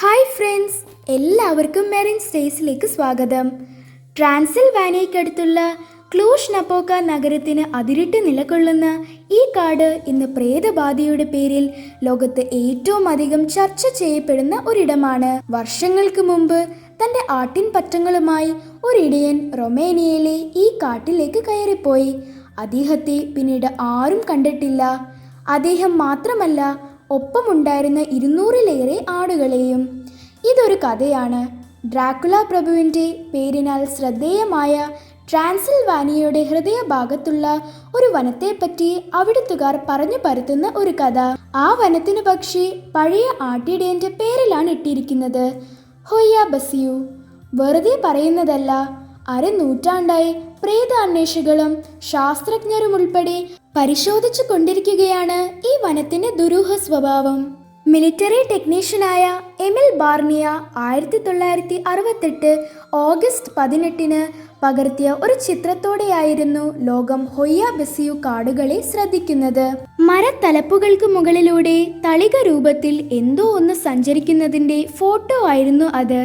Hi friends എല്ലാവർക്കും മെറിൻ സ്റ്റേസിലേക്ക് സ്വാഗതം. ട്രാൻസിൽവാനിയയ്ക്കടുത്തുള്ള ക്ലൂഷ് നപ്പോക്ക നഗരത്തിന് അതിരിട്ട് നിലകൊള്ളുന്ന ഈ കാട് ഇന്ന് പ്രേതബാധയുടെ പേരിൽ ലോകത്ത് ഏറ്റവും അധികം ചർച്ച ചെയ്യപ്പെടുന്ന ഒരിടമാണ്. വർഷങ്ങൾക്ക് മുമ്പ് തന്റെ ആട്ടിൻ പറ്റങ്ങളുമായി ഒരിടയൻ റൊമേനിയയിലെ ഈ കാട്ടിലേക്ക് കയറിപ്പോയി. അദ്ദേഹത്തെ പിന്നീട് ആരും കണ്ടിട്ടില്ല. അദ്ദേഹം മാത്രമല്ല ഒപ്പമുണ്ടായിരുന്ന ഇരുന്നൂറിലേറെ ആടുകളെയും. ഇതൊരു കഥയാണ്. ഡ്രാക്കുല പ്രഭുവിന്റെ പേരിനാൽ ശ്രദ്ധേയമായ ട്രാൻസിൽവാനിയയുടെ ഹൃദയഭാഗത്തുള്ള ഒരു വനത്തെപ്പറ്റി അവിടുത്തുകാർ പറഞ്ഞു പരത്തുന്ന ഒരു കഥ. ആ വനത്തിനു പക്ഷി പഴയ ആട്ടിടേന്റെ പേരിലാണ് ഇട്ടിരിക്കുന്നത്. Hoia Baciu. വെറുതെ പറയുന്നതല്ല. അരനൂറ്റാണ്ടായി പ്രേതാന്വേഷികളും ശാസ്ത്രജ്ഞരും ഉൾപ്പെടെ പരിശോധിച്ചു കൊണ്ടിരിക്കുകയാണ് ഈ വനത്തിന്റെ ദുരൂഹ സ്വഭാവം. മിലിറ്ററി ടെക്നീഷ്യനായ എമിൽ ബാർണിയ ആയിരത്തി തൊള്ളായിരത്തി അറുപത്തെട്ട് ഓഗസ്റ്റ് പതിനെട്ടിന് പകർത്തിയ ഒരു ചിത്രത്തോടെയായിരുന്നു ലോകം ഹൊയ്യ ബസിയു കാടുകളെ ശ്രദ്ധിക്കുന്നത്. മരത്തലപ്പുകൾക്ക് മുകളിലൂടെ തളിക രൂപത്തിൽ എന്തോ ഒന്ന് സഞ്ചരിക്കുന്നതിന്റെ ഫോട്ടോ ആയിരുന്നു അത്.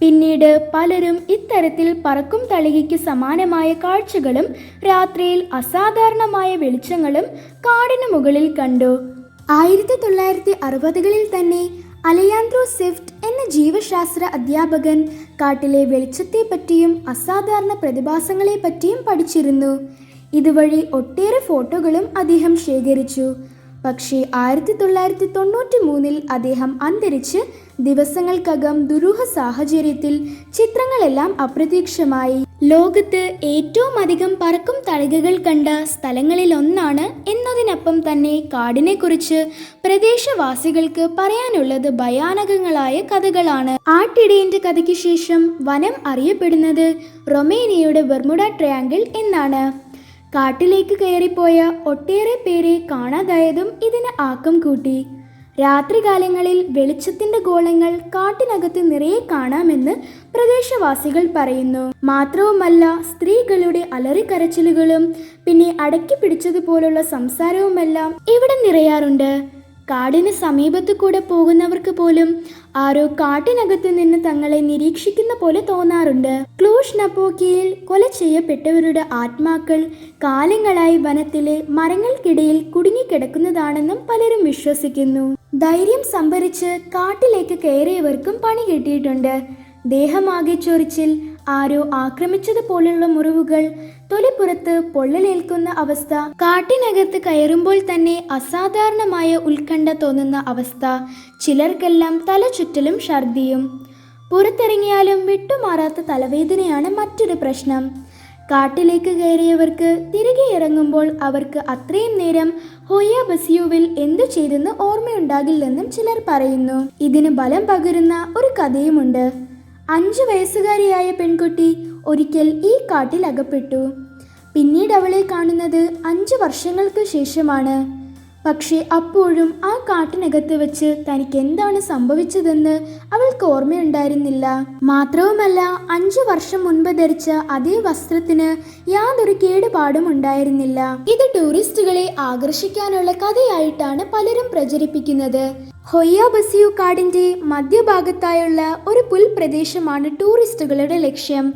പിന്നീട് പലരും ഇത്തരത്തിൽ പറക്കും തളികയ്ക്ക് സമാനമായ കാഴ്ചകളും രാത്രിയിൽ അസാധാരണമായ വെളിച്ചങ്ങളും കാടിനു മുകളിൽ കണ്ടു. ആയിരത്തി തൊള്ളായിരത്തി അറുപതുകളിൽ തന്നെ അലയാൻഡ്രോ സ്വിഫ്റ്റ് എന്ന ജീവശാസ്ത്ര അധ്യാപകൻ കാട്ടിലെ വെളിച്ചത്തെപ്പറ്റിയും അസാധാരണ പ്രതിഭാസങ്ങളെ പറ്റിയും പഠിച്ചിരുന്നു. ഇതുവഴി ഒട്ടേറെ ഫോട്ടോകളും അദ്ദേഹം ശേഖരിച്ചു. പക്ഷേ ആയിരത്തി തൊള്ളായിരത്തി തൊണ്ണൂറ്റി മൂന്നിൽ അദ്ദേഹം അന്തരിച്ച് ദിവസങ്ങൾക്കകം ദുരൂഹ സാഹചര്യത്തിൽ ചിത്രങ്ങളെല്ലാം അപ്രത്യക്ഷമായി. ലോകത്ത് ഏറ്റവും അധികം പറക്കും തളികകൾ കണ്ട സ്ഥലങ്ങളിലൊന്നാണ് എന്നതിനൊപ്പം തന്നെ കാടിനെ കുറിച്ച് പ്രദേശവാസികൾക്ക് പറയാനുള്ളത് ഭയാനകങ്ങളായ കഥകളാണ്. ആട്ടിടേന്റെ കഥയ്ക്ക് ശേഷം വനം അറിയപ്പെടുന്നത് റൊമേനിയയുടെ ബർമുഡ ട്രയാങ്കിൾ എന്നാണ്. കാട്ടിലേക്ക് കയറിപ്പോയ ഒട്ടേറെ പേരെ കാണാതായതും ഇതിന് ആക്കം കൂട്ടി. രാത്രികാലങ്ങളിൽ വെളിച്ചത്തിന്റെ ഗോളങ്ങൾ കാട്ടിനകത്ത് നിറയെ കാണാമെന്ന് പ്രദേശവാസികൾ പറയുന്നു. മാത്രവുമല്ല സ്ത്രീകളുടെ അലറിക്കരച്ചിലുകളും പിന്നെ അടക്കി പിടിച്ചതുപോലുള്ള സംസാരവുമെല്ലാം ഇവിടെ നിറയാറുണ്ട്. കാടിന് സമീപത്തു കൂടെ പോകുന്നവർക്ക് പോലും ആരോ കാട്ടിനകത്ത് നിന്ന് തങ്ങളെ നിരീക്ഷിക്കുന്ന പോലെ തോന്നാറുണ്ട്. ക്ലൂഷ് നപ്പോക്കിയിൽ കൊല ചെയ്യപ്പെട്ടവരുടെ ആത്മാക്കൾ കാലങ്ങളായി വനത്തിലെ മരങ്ങൾക്കിടയിൽ കുടുങ്ങിക്കിടക്കുന്നതാണെന്നും പലരും വിശ്വസിക്കുന്നു. ധൈര്യം സംഭരിച്ച് കാട്ടിലേക്ക് കയറിയവർക്കും പണി കിട്ടിയിട്ടുണ്ട്. ദേഹമാകെ ചൊറിച്ചിൽ ആരോ ആക്രമിച്ചതുപോലുള്ള മുറിവുകൾ തൊലിപ്പുറത്ത് പൊള്ളലേൽക്കുന്ന അവസ്ഥ കാട്ടിനകത്ത് കയറുമ്പോൾ തന്നെ അസാധാരണമായ ഉത്കണ്ഠ തോന്നുന്ന അവസ്ഥ ചിലർക്കെല്ലാം തലചുറ്റലും ഛർദിയും. പുറത്തിറങ്ങിയാലും വിട്ടുമാറാത്ത തലവേദനയാണ് മറ്റൊരു പ്രശ്നം. കാട്ടിലേക്ക് കയറിയവർക്ക് തിരികെ ഇറങ്ങുമ്പോൾ അവർക്ക് അത്രയും നേരം ഹോയ ബസിയുവിൽ എന്തു ചെയ്തെന്ന് ഓർമ്മയുണ്ടാകില്ലെന്നും ചിലർ പറയുന്നു. ഇതിന് ബലം പകരുന്ന ഒരു കഥയുമുണ്ട്. അഞ്ചു വയസ്സുകാരിയായ പെൺകുട്ടി ഒരിക്കൽ ഈ കാട്ടിൽ അകപ്പെട്ടു പിന്നീട് അവളെ കാണുന്നത് അഞ്ചു വർഷങ്ങൾക്ക് ശേഷമാണ്. പക്ഷേ അപ്പോഴും ആ കാട്ടിനകത്ത് വെച്ച് തനിക്ക് എന്താണ് സംഭവിച്ചതെന്ന് അവൾക്ക് ഓർമ്മയുണ്ടായിരുന്നില്ല. മാത്രവുമല്ല അഞ്ചു വർഷം മുൻപ് ധരിച്ച അതേ വസ്ത്രത്തിന് യാതൊരു കേടുപാടും ഉണ്ടായിരുന്നില്ല. ഇത് ടൂറിസ്റ്റുകളെ ആകർഷിക്കാനുള്ള കഥയായിട്ടാണ് പലരും പ്രചരിപ്പിക്കുന്നത്. ഹൊയ്യാബസിയു കാടിന്റെ മധ്യഭാഗത്തായുള്ള ഒരു പുൽപ്രദേശമാണ് ടൂറിസ്റ്റുകളുടെ ലക്ഷ്യം.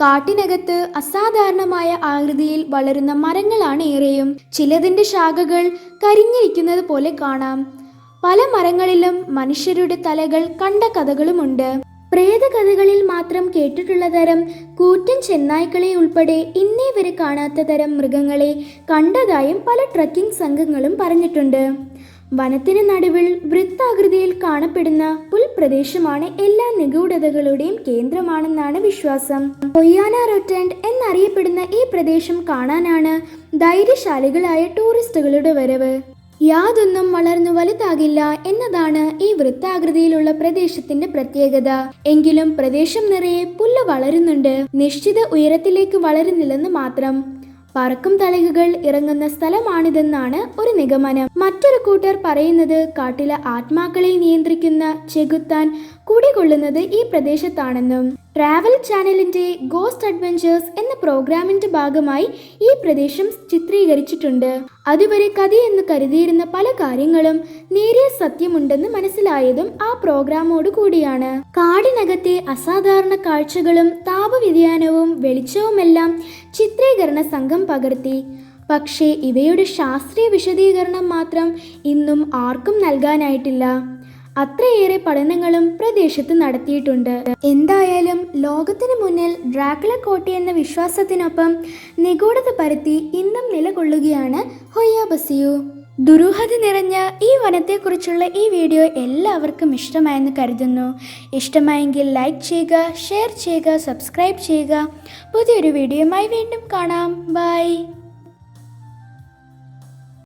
കാട്ടിനകത്ത് അസാധാരണമായ ആകൃതിയിൽ വളരുന്ന മരങ്ങളാണ് ഏറെയും. ചിലതിന്റെ ശാഖകൾ കരിഞ്ഞിരിക്കുന്നത് പോലെ കാണാം. പല മരങ്ങളിലും മനുഷ്യരുടെ തലകൾ കണ്ട കഥകളുമുണ്ട്. പ്രേതകഥകളിൽ മാത്രം കേട്ടിട്ടുള്ള തരം കൂറ്റൻ ചെന്നായ്ക്കളെ ഉൾപ്പെടെ ഇന്നേ വരെ കാണാത്ത തരം മൃഗങ്ങളെ കണ്ടതായും പല ട്രക്കിംഗ് സംഘങ്ങളും പറഞ്ഞിട്ടുണ്ട്. വനത്തിന് നടുവിൽ വൃത്താകൃതിയിൽ കാണപ്പെടുന്ന പുൽപ്രദേശമാണ് എല്ലാ നിഗൂഢതകളുടെയും കേന്ദ്രമാണെന്നാണ് വിശ്വാസം. ഒയ്യാന റൊറ്റൻഡ് എന്നറിയപ്പെടുന്ന ഈ പ്രദേശം കാണാനാണ് ധൈര്യശാലികളായ ടൂറിസ്റ്റുകളുടെ വരവ്. യാതൊന്നും വളർന്നു വലുതാകില്ല എന്നതാണ് ഈ വൃത്താകൃതിയിലുള്ള പ്രദേശത്തിന്റെ പ്രത്യേകത. എങ്കിലും പ്രദേശം നിറയെ പുല്ല് വളരുന്നുണ്ട്. നിശ്ചിത ഉയരത്തിലേക്ക് വളരുന്നില്ലെന്ന് മാത്രം. പറക്കും തളികകൾ ഇറങ്ങുന്ന സ്ഥലമാണിതെന്നാണ് ഒരു നിഗമനം. മറ്റൊരു കൂട്ടർ പറയുന്നത് കാട്ടിലെ ആത്മാക്കളെ നിയന്ത്രിക്കുന്ന ചെകുത്താൻ കുടികൊള്ളുന്നത് ഈ പ്രദേശത്താണെന്നും ട്രാവൽ ചാനലിന്റെ ഗോസ്റ്റ് അഡ്വഞ്ചേഴ്സ് എന്ന പ്രോഗ്രാമിന്റെ ഭാഗമായി ഈ പ്രദേശം ചിത്രീകരിച്ചിട്ടുണ്ട്. അതുവരെ കഥയെന്ന് കരുതിയിരുന്ന പല കാര്യങ്ങളും നേരിയ സത്യമുണ്ടെന്ന് മനസ്സിലായതും ആ പ്രോഗ്രാമോട് കൂടിയാണ്. കാടിനകത്തെ അസാധാരണ കാഴ്ചകളും താപവ്യതിയാനവും വെളിച്ചവുമെല്ലാം ചിത്രീകരണ സംഘം പകർത്തി. പക്ഷേ ഇവയുടെ ശാസ്ത്രീയ വിശദീകരണം മാത്രം ഇന്നും ആർക്കും നൽകാനായിട്ടില്ല. അത്രയേറെ പഠനങ്ങളും പ്രദേശത്ത് നടത്തിയിട്ടുണ്ട്. എന്തായാലും ലോകത്തിന് മുന്നിൽ ഡ്രാക്കുള കോട്ട എന്ന വിശ്വാസത്തിനൊപ്പം നിഗൂഢത പരത്തി ഇന്നും നിലകൊള്ളുകയാണ് ഹൊയ്യാബസിയു ദുരൂഹത നിറഞ്ഞ ഈ വനത്തെക്കുറിച്ചുള്ള ഈ വീഡിയോ എല്ലാവർക്കും ഇഷ്ടമായെന്ന് കരുതുന്നു. ഇഷ്ടമായെങ്കിൽ ലൈക്ക് ചെയ്യുക ഷെയർ ചെയ്യുക സബ്സ്ക്രൈബ് ചെയ്യുക. പുതിയൊരു വീഡിയോയുമായി വീണ്ടും കാണാം. ബൈ.